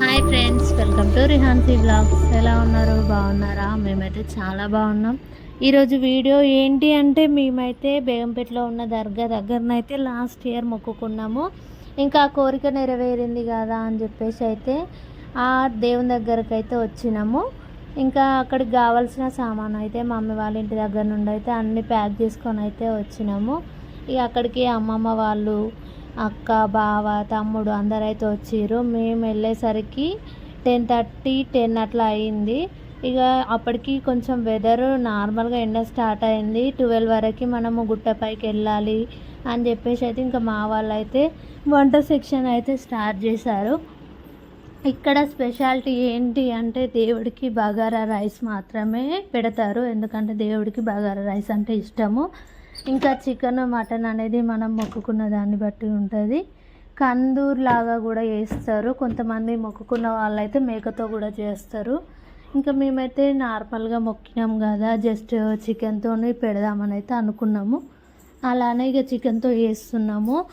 Hi friends welcome to Rihansi blogs ఎలా ఉన్నారు? బాగున్నారా? మేమైతే చాలా బాగున్నాం. ఈరోజు వీడియో ఏంటి అంటే మేమైతే బేగంపేటలో ఉన్న దర్గా దగ్గరనైతే లాస్ట్ ఇయర్ మొక్కుకున్నాము. ఇంకా ఆ కోరిక నెరవేరింది కదా అని చెప్పేసి అయితే ఆ దేవుని దగ్గరకు అయితే వచ్చినాము. ఇంకా అక్కడికి కావాల్సిన సామాన్ అయితే మమ్మీ వాళ్ళ ఇంటి దగ్గర నుండి అయితే అన్నీ ప్యాక్ చేసుకొని అయితే వచ్చినాము. ఇక అక్కడికి అమ్మమ్మ వాళ్ళు అక్క బావ తమ్ముడు అందరైతే వచ్చిర్రు. మేము వెళ్ళేసరికి టెన్ థర్టీ టెన్ అట్లా అయింది. ఇక అప్పటికి కొంచెం వెదర్ నార్మల్గా ఎండ స్టార్ట్ అయింది. ట్వెల్వ్ వరకు మనము గుట్టపైకి వెళ్ళాలి అని చెప్పేసి అయితే ఇంకా మా వాళ్ళు అయితే వంట సెక్షన్ అయితే స్టార్ట్ చేశారు. ఇక్కడ స్పెషాలిటీ ఏంటి అంటే దేవుడికి బగారా రైస్ మాత్రమే పెడతారు. ఎందుకంటే దేవుడికి బగారా రైస్ అంటే ఇష్టము. ఇంకా చికెన్ మటన్ అనేది మనం మొక్కుకున్న దాన్ని బట్టి ఉంటుంది. కందూర్ లాగా కూడా చేస్తారు. కొంతమంది మొక్కుకున్న వాళ్ళైతే మేకతో కూడా చేస్తారు. ఇంకా మేమైతే నార్మల్గా మొక్కినాం కదా జస్ట్ చికెన్తో పెడదామని అయితే అనుకున్నాము. అలానే ఇక చికెన్తో చేస్తున్నాము.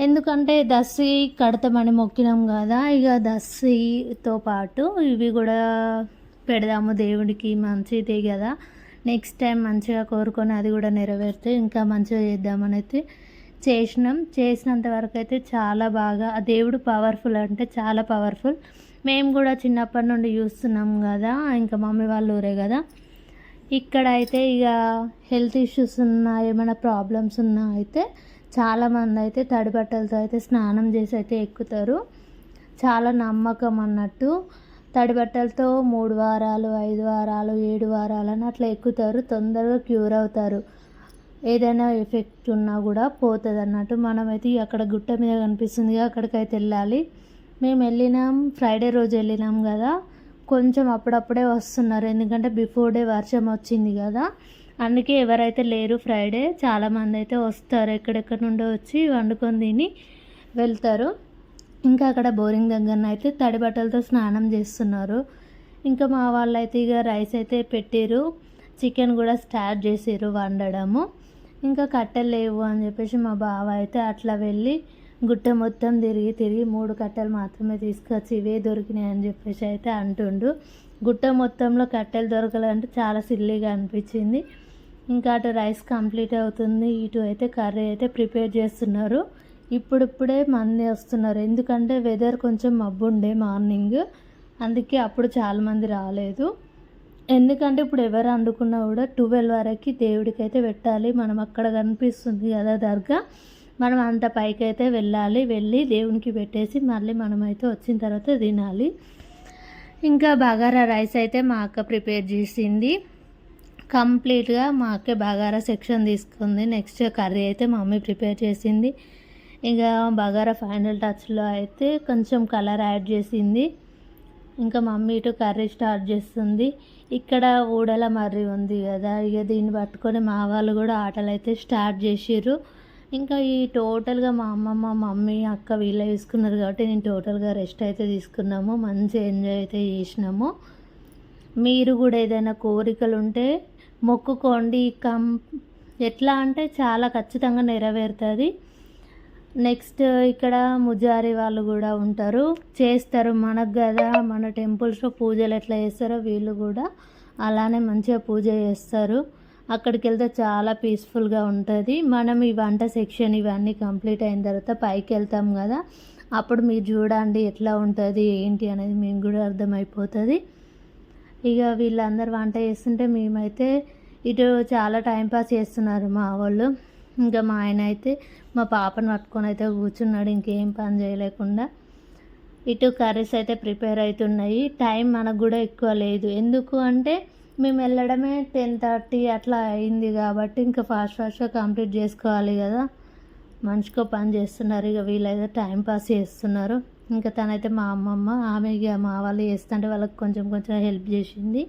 ఎందుకంటే దస్సి కడతామని మొక్కినాం కదా ఇక దస్సితో పాటు ఇవి కూడా పెడదాము దేవుడికి మంచిది కదా. నెక్స్ట్ టైం మంచిగా కోరుకొని అది కూడా నెరవేరితే ఇంకా మంచిగా చేద్దామని అయితే చేసినాం. చేసినంత వరకు అయితే చాలా బాగా ఆ దేవుడు పవర్ఫుల్ అంటే చాలా పవర్ఫుల్ మేము కూడా చిన్నప్పటి నుండి చూస్తున్నాం కదా ఇంకా మమ్మీ వాళ్ళు ఊరే కదా. ఇక్కడ అయితే ఇక హెల్త్ ఇష్యూస్ ఉన్నా ఏమైనా ప్రాబ్లమ్స్ ఉన్నా అయితే చాలామంది అయితే తడి బట్టలతో అయితే స్నానం చేసి అయితే ఎక్కుతారు. చాలా నమ్మకం అన్నట్టు. తడి బట్టలతో మూడు వారాలు ఐదు వారాలు ఏడు వారాలు అని అట్లా ఎక్కుతారు. తొందరగా క్యూర్ అవుతారు. ఏదైనా ఎఫెక్ట్ ఉన్నా కూడా పోతుంది అన్నట్టు మనమైతే అక్కడ గుట్ట మీద కనిపిస్తుంది అక్కడికైతే వెళ్ళాలి. మేము వెళ్ళినాం ఫ్రైడే రోజు వెళ్ళినాం కదా. కొంచెం అప్పుడప్పుడే వస్తున్నారు ఎందుకంటే బిఫోర్ డే వర్షం వచ్చింది కదా. అందుకే ఎవరైతే లేరు ఫ్రైడే చాలామంది అయితే వస్తారు ఎక్కడెక్కడ నుండో వచ్చి వండుకొని తిని వెళ్తారు. ఇంకా అక్కడ బోరింగ్ దగ్గరన అయితే తడి బట్టలతో స్నానం చేస్తున్నారు. ఇంకా మా వాళ్ళు అయితే ఇక రైస్ అయితే పెట్టారు. చికెన్ కూడా స్టార్ట్ చేసారు వండడము. ఇంకా కట్టెలు లేవు అని చెప్పేసి మా బావ అయితే అట్లా వెళ్ళి గుట్ట మొత్తం తిరిగి తిరిగి మూడు కట్టెలు మాత్రమే తీసుకొచ్చి ఇవే దొరికినాయి అని చెప్పేసి అయితే అంటుండు. గుట్ట మొత్తంలో కట్టెలు దొరకాలంటే చాలా సిల్లీగా అనిపించింది. ఇంకా అటు రైస్ కంప్లీట్ అవుతుంది. ఇటు అయితే కర్రీ అయితే ప్రిపేర్ చేస్తున్నారు. ఇప్పుడిప్పుడే మంది వస్తున్నారు. ఎందుకంటే వెదర్ కొంచెం మబ్బుండే మార్నింగ్ అందుకే అప్పుడు చాలామంది రాలేదు. ఎందుకంటే ఇప్పుడు ఎవరు వండుకున్నా కూడా ట్వెల్వ్ వరకు దేవుడికి అయితే పెట్టాలి. మనం అక్కడ కనిపిస్తుంది కదా దర్గా. మనం అంత పైకి అయితే వెళ్ళాలి. వెళ్ళి దేవునికి పెట్టేసి మళ్ళీ మనమైతే వచ్చిన తర్వాత తినాలి. ఇంకా బగారా రైస్ అయితే మా అక్క ప్రిపేర్ చేసింది. కంప్లీట్గా మా అక్క బగారా సెక్షన్ తీసుకుంది. నెక్స్ట్ కర్రీ అయితే మా మమ్మీ ప్రిపేర్ చేసింది. ఇక బగారా ఫైనల్ టచ్లో అయితే కొంచెం కలర్ యాడ్ చేసింది. ఇంకా మమ్మీ ఇటు కర్రీ స్టార్ట్ చేస్తుంది. ఇక్కడ ఊడల మర్రి ఉంది కదా ఇక దీన్ని పట్టుకొని మా వాళ్ళు కూడా ఆటలు అయితే స్టార్ట్ చేసిర్రు. ఇంకా ఈ టోటల్గా మా అమ్మమ్మ మమ్మీ అక్క వీళ్ళే తీసుకున్నారు కాబట్టి నేను టోటల్గా రెస్ట్ అయితే తీసుకున్నాము. మంచి ఎంజాయ్ అయితే చేసినాము. మీరు కూడా ఏదైనా కోరికలు ఉంటే మొక్కుకోండి. కం ఎట్లా అంటే చాలా ఖచ్చితంగా నెరవేరుతుంది. నెక్స్ట్ ఇక్కడ ముజారి వాళ్ళు కూడా ఉంటారు. చేస్తారు మనకు కదా మన టెంపుల్స్లో పూజలు ఎట్లా చేస్తారో వీళ్ళు కూడా అలానే మంచిగా పూజ చేస్తారు. అక్కడికి వెళ్తే చాలా పీస్ఫుల్గా ఉంటుంది. మనం ఈ వంట సెక్షన్ ఇవన్నీ కంప్లీట్ అయిన తర్వాత పైకి వెళ్తాం కదా అప్పుడు మీరు చూడండి ఎట్లా ఉంటుంది ఏంటి అనేది మేము కూడా అర్థమైపోతుంది. ఇక వీళ్ళందరూ వంట చేస్తుంటే మేమైతే ఇటు చాలా టైంపాస్ చేస్తున్నారు మా వాళ్ళు. ఇంకా మా ఆయన అయితే మా పాపను పట్టుకొని అయితే కూర్చున్నాడు ఇంకేం పని చేయలేకుండా. ఇటు కర్రీస్ అయితే ప్రిపేర్ అవుతున్నాయి. టైం మనకు కూడా ఎక్కువ లేదు. ఎందుకు అంటే మేము వెళ్ళడమే టెన్ థర్టీ అట్లా అయింది కాబట్టి ఇంకా ఫాస్ట్ ఫాస్ట్గా కంప్లీట్ చేసుకోవాలి కదా. మనిషికో పని చేస్తున్నారు ఇక వీళ్ళైతే టైం పాస్ చేస్తున్నారు. ఇంకా తనైతే మా అమ్మమ్మ ఆమె ఇక మా వాళ్ళు చేస్తుంటే వాళ్ళకి కొంచెం కొంచెం హెల్ప్ చేసింది.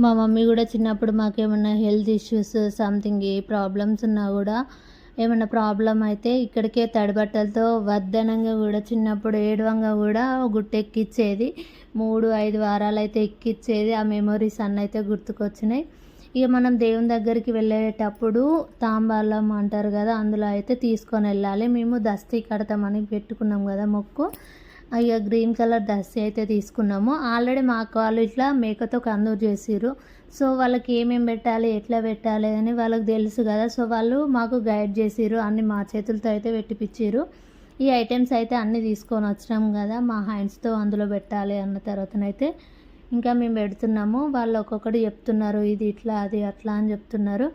మా మమ్మీ కూడా చిన్నప్పుడు మాకేమన్నా హెల్త్ ఇష్యూస్ సంథింగ్ ఏ ప్రాబ్లమ్స్ ఉన్నా కూడా ఏమైనా ప్రాబ్లం అయితే ఇక్కడికే తడిబట్టలతో వద్దనంగా కూడా చిన్నప్పుడు ఏడవంగా కూడా గుట్ట ఎక్కిచ్చేది. మూడు ఐదు వారాలు అయితే ఎక్కిచ్చేది. ఆ మెమొరీస్ అన్న అయితే గుర్తుకొచ్చినాయి. ఇక మనం దేవుని దగ్గరికి వెళ్ళేటప్పుడు తాంబాలం అంటారు కదా అందులో అయితే తీసుకొని వెళ్ళాలి. మేము దస్తీ కడతామని పెట్టుకున్నాం కదా మొక్కు. ఇక గ్రీన్ కలర్ దస్తి అయితే తీసుకున్నాము. ఆల్రెడీ మా వాళ్ళు ఇట్లా మేకతో కందూరు చేసిరు సో వాళ్ళకి ఏమేమి పెట్టాలి ఎట్లా పెట్టాలి అని వాళ్ళకి తెలుసు కదా. సో వాళ్ళు మాకు గైడ్ చేసిరు అన్ని మా చేతులతో అయితే పెట్టిపిచ్చిర్రు. ఈ ఐటమ్స్ అయితే అన్నీ తీసుకొని వచ్చినాం కదా మా హ్యాండ్స్తో అందులో పెట్టాలి అన్న తర్వాతనైతే ఇంకా మేము పెడుతున్నాము. వాళ్ళు ఒక్కొక్కటి చెప్తున్నారు ఇది ఇట్లా అది అట్లా అని చెప్తున్నారు.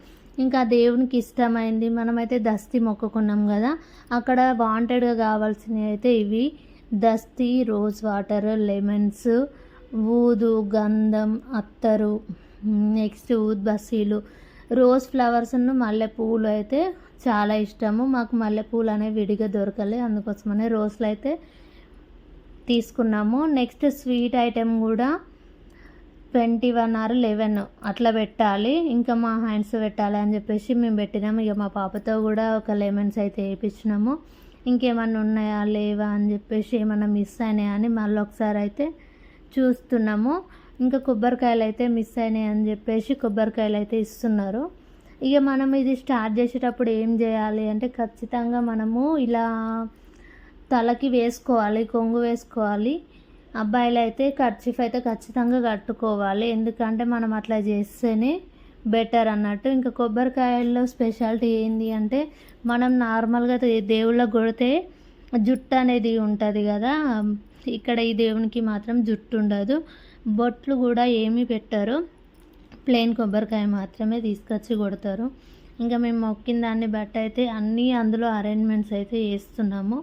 ఇంకా దేవునికి ఇష్టమైంది మనమైతే దస్తి మొక్కుకున్నాం కదా. అక్కడ వాంటెడ్గా కావాల్సినవి అయితే ఇవి. దస్తి రోజ్ వాటర్ లెమన్స్ ఊదు గంధం అత్తరు. నెక్స్ట్ ఊద్ బస్సీలు. రోజ్ ఫ్లవర్స్ను మల్లెపూలు అయితే చాలా ఇష్టము. మాకు మల్లెపూలు అనేవి విడిగా దొరకలే. అందుకోసమనే రోజ్లు అయితే తీసుకున్నాము. నెక్స్ట్ స్వీట్ ఐటెం కూడా ట్వంటీ వన్ ఆర్ లెవెన్. అట్లా పెట్టాలి. ఇంకా మా హ్యాండ్స్ పెట్టాలి అని చెప్పేసి మేము పెట్టినాము. ఇక మా పాపతో కూడా ఒక లెమన్స్ అయితే వేయించినాము ఇంకేమన్నా ఉన్నాయా లేవా అని చెప్పేసి ఏమన్నా మిస్ అయినాయా అని మళ్ళీ ఒకసారి అయితే చూస్తున్నాము. ఇంకా కొబ్బరికాయలు అయితే మిస్ అయినాయి అని చెప్పేసి కొబ్బరికాయలు అయితే ఇస్తున్నారు. ఇక మనం ఇది స్టార్ట్ చేసేటప్పుడు ఏం చేయాలి అంటే ఖచ్చితంగా మనము ఇలా తలకి వేసుకోవాలి కొంగు వేసుకోవాలి. అబ్బాయిలు అయితే కర్చీఫ్ అయితే ఖచ్చితంగా కట్టుకోవాలి. ఎందుకంటే మనం అట్లా చేస్తేనే బెటర్ అన్నట్టు. ఇంకా కొబ్బరికాయల్లో స్పెషాలిటీ ఏంటి అంటే మనం నార్మల్గా దేవుళ్ళకు కొడితే జుట్టు అనేది ఉంటుంది కదా. ఇక్కడ ఈ దేవునికి మాత్రం జుట్టు ఉండదు. బొట్లు కూడా ఏమీ పెట్టరు. ప్లెయిన్ కొబ్బరికాయ మాత్రమే తీసుకొచ్చి కొడతారు. ఇంకా మేము మొక్కిన దాన్ని బట్టి అయితే అన్నీ అందులో అరేంజ్మెంట్స్ అయితే చేస్తున్నాము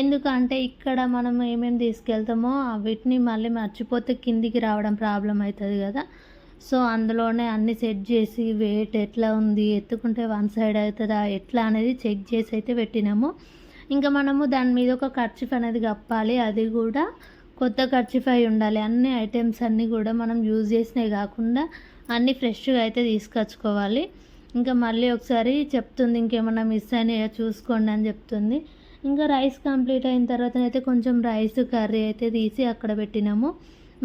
ఎందుకంటే ఇక్కడ మనం ఏమేమి తీసుకెళ్తామో వీటిని మళ్ళీ మర్చిపోతే కిందికి రావడం ప్రాబ్లం అవుతుంది కదా. సో అందులోనే అన్నీ సెట్ చేసి వెయిట్ ఎట్లా ఉంది ఎత్తుకుంటే వన్ సైడ్ అవుతుందా ఎట్లా అనేది చెక్ చేసి అయితే పెట్టినాము. ఇంకా మనము దాని మీద ఒక ఖర్చు అనేది కప్పాలి. అది కూడా కొత్త ఖర్చు అయి ఉండాలి. అన్ని ఐటమ్స్ అన్నీ కూడా మనం యూజ్ చేసినవి కాకుండా అన్నీ ఫ్రెష్గా అయితే తీసుకొచ్చుకోవాలి. ఇంకా మళ్ళీ ఒకసారి చెప్తుంది ఇంకేమన్నా మిస్ అయినాయో చూసుకోండి అని చెప్తుంది. ఇంకా రైస్ కంప్లీట్ అయిన తర్వాత అయితే కొంచెం రైస్ కర్రీ అయితే తీసి అక్కడ పెట్టినాము.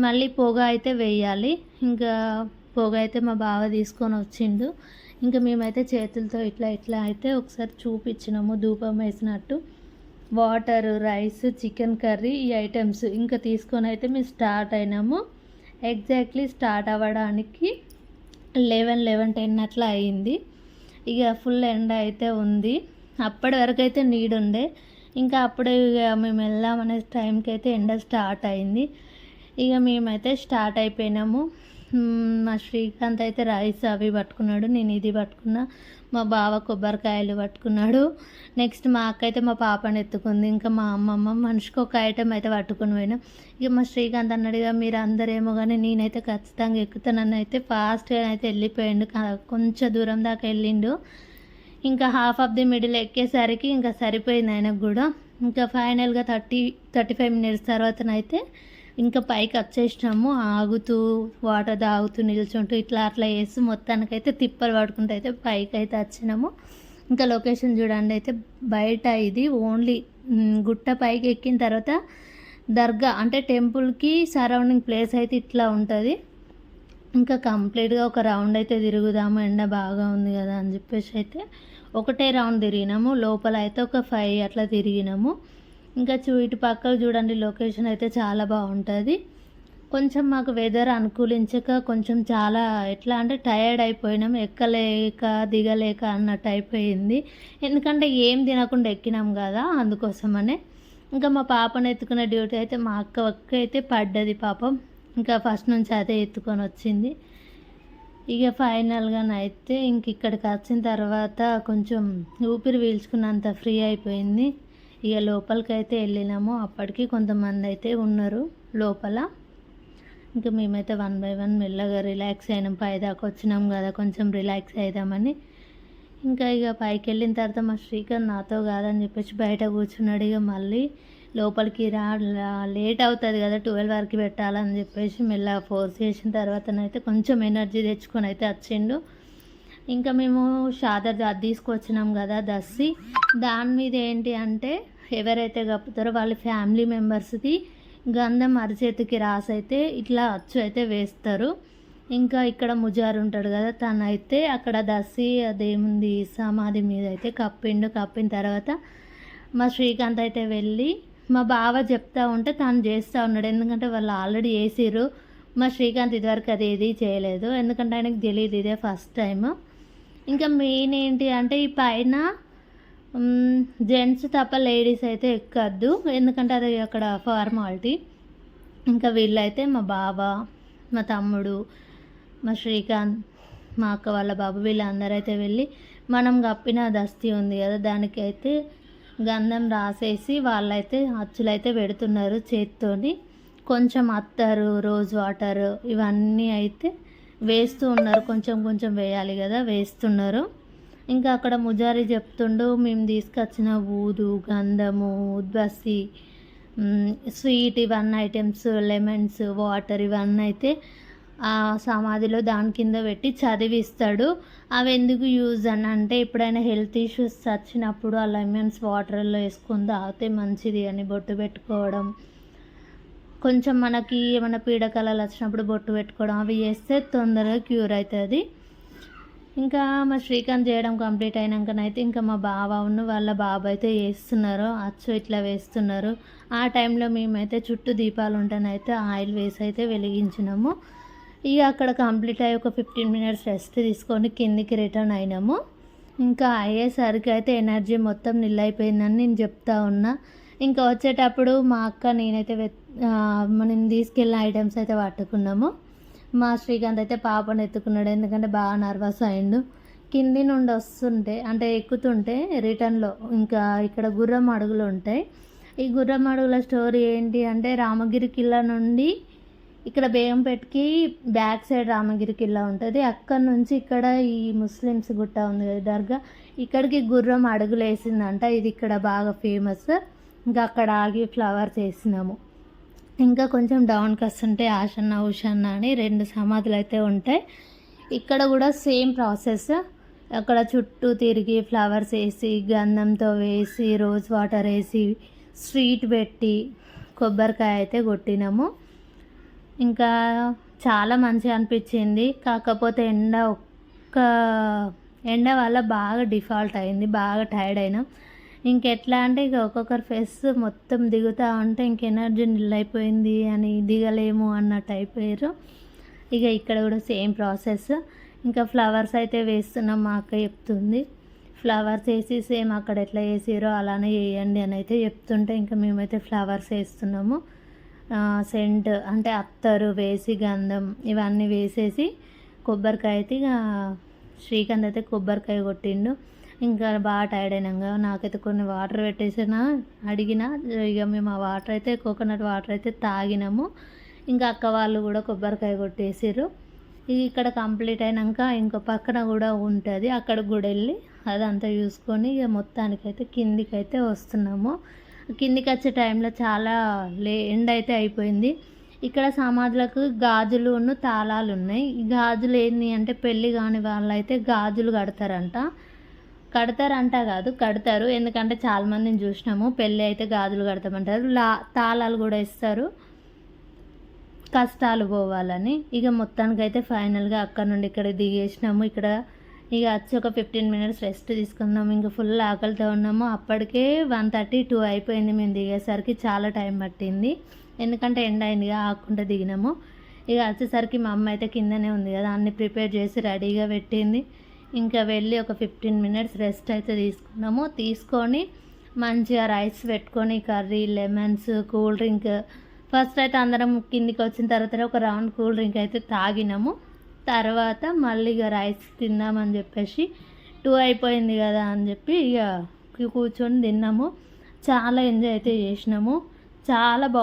మళ్ళీ పొగ అయితే వేయాలి. ఇంకా పొగ అయితే మా బావ తీసుకొని వచ్చిండు. ఇంకా మేమైతే చేతులతో ఇట్లా ఇట్లా అయితే ఒకసారి చూపించినాము. ధూపం వేసినట్టు. వాటర్ రైస్ చికెన్ కర్రీ ఈ ఐటమ్స్ ఇంకా తీసుకొని అయితే మేము స్టార్ట్ అయినాము. ఎగ్జాక్ట్లీ స్టార్ట్ అవ్వడానికి లెవెన్ లెవెన్ టెన్ అట్లా అయింది. ఇక ఫుల్ ఎండ అయితే ఉంది. అప్పటి వరకు అయితే నీడుండే. ఉండే ఇంకా అప్పుడే ఇక మేము వెళ్దామనే టైంకి అయితే ఎండ స్టార్ట్ అయింది. ఇక మేమైతే స్టార్ట్ అయిపోయినాము. మా శ్రీకాంత్ అయితే రైస్ అవి పట్టుకున్నాడు నేను ఇది పట్టుకున్నా మా బావ కొబ్బరికాయలు పట్టుకున్నాడు. నెక్స్ట్ మా అక్క అయితే మా పాపని ఎత్తుకుంది ఇంకా మా అమ్మమ్మ మనిషికి ఒక ఐటెం అయితే పట్టుకుని పోయినాం. ఇక మా శ్రీకాంత్ అన్నాడు ఇక మీరు అందరేమో కానీ నేనైతే ఖచ్చితంగా ఎక్కుతానని అయితే ఫాస్ట్గా అయితే వెళ్ళిపోయిండు కొంచెం దూరం దాకా వెళ్ళిండు. ఇంకా హాఫ్ ఆఫ్ ది మిడిల్ ఎక్కేసరికి ఇంకా సరిపోయింది ఆయనకు కూడా. ఇంకా ఫైనల్గా థర్టీ థర్టీ ఫైవ్ మినిట్స్ తర్వాతనైతే ఇంకా పైకి వచ్చేసినాము ఆగుతూ వాటర్ తాగుతూ నిల్చుంటూ ఇట్లా అట్లా వేసి మొత్తానికైతే తిప్పలు పడుకుంటూ అయితే పైకి అయితే వచ్చినాము. ఇంకా లొకేషన్ చూడండి అయితే బయట ఇది ఓన్లీ గుట్ట పైకి ఎక్కిన తర్వాత దర్గా అంటే టెంపుల్కి సరౌండింగ్ ప్లేస్ అయితే ఇట్లా ఉంటుంది. ఇంకా కంప్లీట్గా ఒక రౌండ్ అయితే తిరుగుదాము ఎండ బాగా ఉంది కదా అని చెప్పేసి అయితే ఒకటే రౌండ్ తిరిగినాము. లోపల అయితే ఒక ఫైవ్ అట్లా తిరిగినాము. ఇంకా చూ ఇటు పక్కకు చూడండి లొకేషన్ అయితే చాలా బాగుంటుంది. కొంచెం మాకు వెదర్ అనుకూలించక కొంచెం చాలా ఎట్లా అంటే టయర్డ్ అయిపోయినాం ఎక్కలేక దిగలేక అన్నట్టు అయిపోయింది. ఎందుకంటే ఏం తినకుండా ఎక్కినాం కదా అందుకోసమనే. ఇంకా మా పాపను ఎత్తుకునే డ్యూటీ అయితే మా అక్క ఒక్క అయితే పడ్డది పాపం. ఇంకా ఫస్ట్ నుంచి అదే ఎత్తుకొని వచ్చింది. ఇక ఫైనల్గానైతే ఇంక ఇక్కడికి వచ్చిన తర్వాత కొంచెం ఊపిరి పీల్చుకున్నంత ఫ్రీ అయిపోయింది. ఇక లోపలికైతే వెళ్ళినాము. అప్పటికి కొంతమంది అయితే ఉన్నారు లోపల. ఇంకా మేమైతే వన్ బై వన్ మెల్లగా రిలాక్స్ అయినాం. పై దాకా వచ్చినాం కదా కొంచెం రిలాక్స్ అవుదామని ఇంకా ఇక పైకి వెళ్ళిన తర్వాత మా శ్రీకాంత్ నాతో కాదని చెప్పేసి బయట కూర్చున్నాడు. ఇక మళ్ళీ లోపలికి రా లేట్ అవుతుంది కదా ట్వెల్వ్ వరకు పెట్టాలని చెప్పేసి మెల్లగా ఫోర్స్ చేసిన తర్వాతనైతే కొంచెం ఎనర్జీ తెచ్చుకొని అయితే వచ్చిండు. ఇంకా మేము షాదర్ అది తీసుకొచ్చినాం కదా దస్సి. దాని మీద ఏంటి అంటే ఎవరైతే కప్పుతారో వాళ్ళ ఫ్యామిలీ మెంబర్స్ది గంధం అరిచేతికి రాసైతే ఇట్లా అచ్చు అయితే వేస్తారు. ఇంకా ఇక్కడ ముజారు ఉంటాడు కదా తనైతే అయితే అక్కడ దస్సి అదేముంది సమాధి మీద అయితే కప్పిండు. కప్పిన తర్వాత మా శ్రీకాంత్ అయితే వెళ్ళి మా బావ చెప్తా ఉంటే తను చేస్తూ ఉన్నాడు. ఎందుకంటే వాళ్ళు ఆల్రెడీ వేసిర్రు. మా శ్రీకాంత్ ఇదివరకు అది ఏది చేయలేదు. ఎందుకంటే ఆయనకు తెలియదు ఇదే ఫస్ట్ టైం ఇంకా మెయిన్ ఏంటి అంటే ఈ పైన జెంట్స్ తప్ప లేడీస్ అయితే ఎక్కద్దు. ఎందుకంటే అది అక్కడ ఫార్మాలిటీ ఇంకా వీళ్ళైతే మా బావ మా తమ్ముడు మా శ్రీకాంత్ మా అక్క వాళ్ళ బాబు వీళ్ళందరూ అయితే వెళ్ళి మనం కప్పిన దస్తి ఉంది కదా దానికైతే గంధం రాసేసి వాళ్ళైతే అచ్చులైతే పెడుతున్నారు చేత్తోని. కొంచెం అత్తరు రోజ్ వాటర్ ఇవన్నీ అయితే వేస్తూ ఉన్నారు. కొంచెం కొంచెం వేయాలి కదా వేస్తున్నారు. ఇంకా అక్కడ ముజారి చెప్తుండు మేము తీసుకొచ్చిన ఊదు గంధము ఉద్బస్సి స్వీట్ ఇవన్నీ ఐటమ్స్ లెమన్స్ వాటర్ ఇవన్నీ అయితే ఆ సమాధిలో దాని కింద పెట్టి చదివిస్తాడు. అవి ఎందుకు యూజ్ అని అంటే ఎప్పుడైనా హెల్త్ ఇష్యూస్ వచ్చినప్పుడు ఆ లెమన్స్ వాటర్లో వేసుకొని తాగితే మంచిది అని బొట్టు పెట్టుకోవడం. కొంచెం మనకి ఏమైనా పీడకలలు వచ్చినప్పుడు బొట్టు పెట్టుకోవడం అవి చేస్తే తొందరగా క్యూర్ అవుతుంది. ఇంకా మా శ్రీకాంత్ చేయడం కంప్లీట్ అయినాకనైతే ఇంకా మా బావ ఉన్న వాళ్ళ బాబు అయితే వేస్తున్నారు. అచ్చు ఇట్లా వేస్తున్నారు. ఆ టైంలో మేమైతే చుట్టూ దీపాలు ఉంటేనైతే ఆయిల్ వేసి అయితే వెలిగించినాము. ఇక అక్కడ కంప్లీట్ అయ్యి ఒక ఫిఫ్టీన్ మినిట్స్ రెస్ట్ తీసుకొని కిందికి రిటర్న్ అయినాము. ఇంకా అయ్యేసరికి అయితే ఎనర్జీ మొత్తం నిల్లైపోయిందని నేను చెప్తా ఉన్నా. ఇంకా వచ్చేటప్పుడు మా అక్క నేనైతే మనం తీసుకెళ్ళిన ఐటమ్స్ అయితే పట్టుకున్నాము. మా శ్రీకాంత్ అయితే పాపను ఎత్తుకున్నాడు ఎందుకంటే బాగా నర్వస్ అయిండు. కింది నుండి వస్తుంటే అంటే ఎక్కుతుంటే రిటర్న్లో ఇంకా ఇక్కడ గుర్రం అడుగులు ఉంటాయి. ఈ గుర్రం అడుగుల స్టోరీ ఏంటి అంటే రామగిరి కిల్లా నుండి ఇక్కడ బేగంపేటకి బ్యాక్ సైడ్ రామగిరి కిల్లా ఉంటుంది. అక్కడ నుంచి ఇక్కడ ఈ ముస్లిమ్స్ గుట్ట ఉంది కదా దర్గా. ఇక్కడికి గుర్రం అడుగులు వేసిందంట ఇది ఇక్కడ బాగా ఫేమస్. ఇంకా అక్కడ ఆగి ఫ్లవర్స్ వేసినాము. ఇంకా కొంచెం డౌన్కి వస్తుంటే ఆషన్న ఉషన్న అని రెండు సమాధులు అయితే ఉంటాయి. ఇక్కడ కూడా సేమ్ ప్రాసెస్ అక్కడ చుట్టూ తిరిగి ఫ్లవర్స్ వేసి గంధంతో వేసి రోజ్ వాటర్ వేసి స్వీట్ పెట్టి కొబ్బరికాయ అయితే కొట్టినాము. ఇంకా చాలా మంచిగా అనిపించింది. కాకపోతే ఎండ ఒక్క ఎండ వల్ల బాగా డిఫాల్ట్ అయింది. బాగా టైర్డ్ అయినాం. ఇంకెట్లా అంటే ఇక ఒక్కొక్కరు ఫేస్ మొత్తం దిగుతూ ఉంటే ఇంక ఎనర్జీ నిల్ అయిపోయింది అని దిగలేము అన్నట్టు అయిపోయారు. ఇక ఇక్కడ కూడా సేమ్ ప్రాసెస్ ఇంకా ఫ్లవర్స్ అయితే వేస్తున్నాం మా అక్క చెప్తుంది. ఫ్లవర్స్ వేసి సేమ్ అక్కడ ఎట్లా వేసారో అలానే వేయండి అని అయితే చెప్తుంటే ఇంకా మేమైతే ఫ్లవర్స్ వేస్తున్నాము. సెంట్ అంటే అత్తరు వేసి గంధం ఇవన్నీ వేసేసి కొబ్బరికాయ అయితే ఇక శ్రీకాంత్ అయితే కొబ్బరికాయ కొట్టిండు. ఇంకా బాగా టైర్డ్ అయినాక నాకైతే కొన్ని వాటర్ పెట్టేసిన అడిగిన ఇక మేము ఆ వాటర్ అయితే కోకోనట్ వాటర్ అయితే తాగినాము. ఇంకా అక్క వాళ్ళు కూడా కొబ్బరికాయ కొట్టేసారు ఇక్కడ కంప్లీట్ అయినాక ఇంకో పక్కన కూడా ఉంటుంది. అక్కడ కూడా వెళ్ళి అదంతా చూసుకొని ఇక మొత్తానికైతే కిందికైతే వస్తున్నాము. కిందికి వచ్చే టైంలో చాలా లే ఎండ్ అయితే అయిపోయింది. ఇక్కడ సమాధులకు గాజులు తాళాలు ఉన్నాయి. ఈ గాజులు ఏంటి అంటే పెళ్ళి కాని వాళ్ళైతే గాజులు కడతారంట. కడతారంట కాదు కడతారు. ఎందుకంటే చాలా మందిని చూసినాము. పెళ్ళి అయితే గాజులు కడతామంటారు. లా తాళాలు కూడా ఇస్తారు. కష్టాలు పోవాలని. ఇక మొత్తానికి అయితే ఫైనల్గా అక్కడ నుండి ఇక్కడ దిగేసినాము. ఇక్కడ ఇక వచ్చి ఒక ఫిఫ్టీన్ మినిట్స్ రెస్ట్ తీసుకున్నాము. ఇంకా ఫుల్ ఆకలితో ఉన్నాము. అప్పటికే వన్ థర్టీ టూ అయిపోయింది మేము దిగేసరికి. చాలా టైం పట్టింది. ఎందుకంటే ఎండ అయిందిగా ఆకుండా దిగినాము. ఇక వచ్చేసరికి మా అమ్మ అయితే కిందనే ఉంది కదా అన్ని ప్రిపేర్ చేసి రెడీగా పెట్టింది. ఇంకా వెళ్ళి ఒక ఫిఫ్టీన్ మినిట్స్ రెస్ట్ అయితే తీసుకున్నాము. తీసుకొని మంచిగా రైస్ పెట్టుకొని curry lemons cool drink first అయితే అందరం కిందికి వచ్చిన తర్వాత ఒక రౌండ్ కూల్ డ్రింక్ అయితే తాగినాము. తర్వాత మళ్ళీ ఇక రైస్ తిందామని చెప్పేసి టూ అయిపోయింది కదా అని చెప్పి ఇక కూర్చొని తిన్నాము. చాలా ఎంజాయ్ అయితే చేసినాము. చాలా బాగు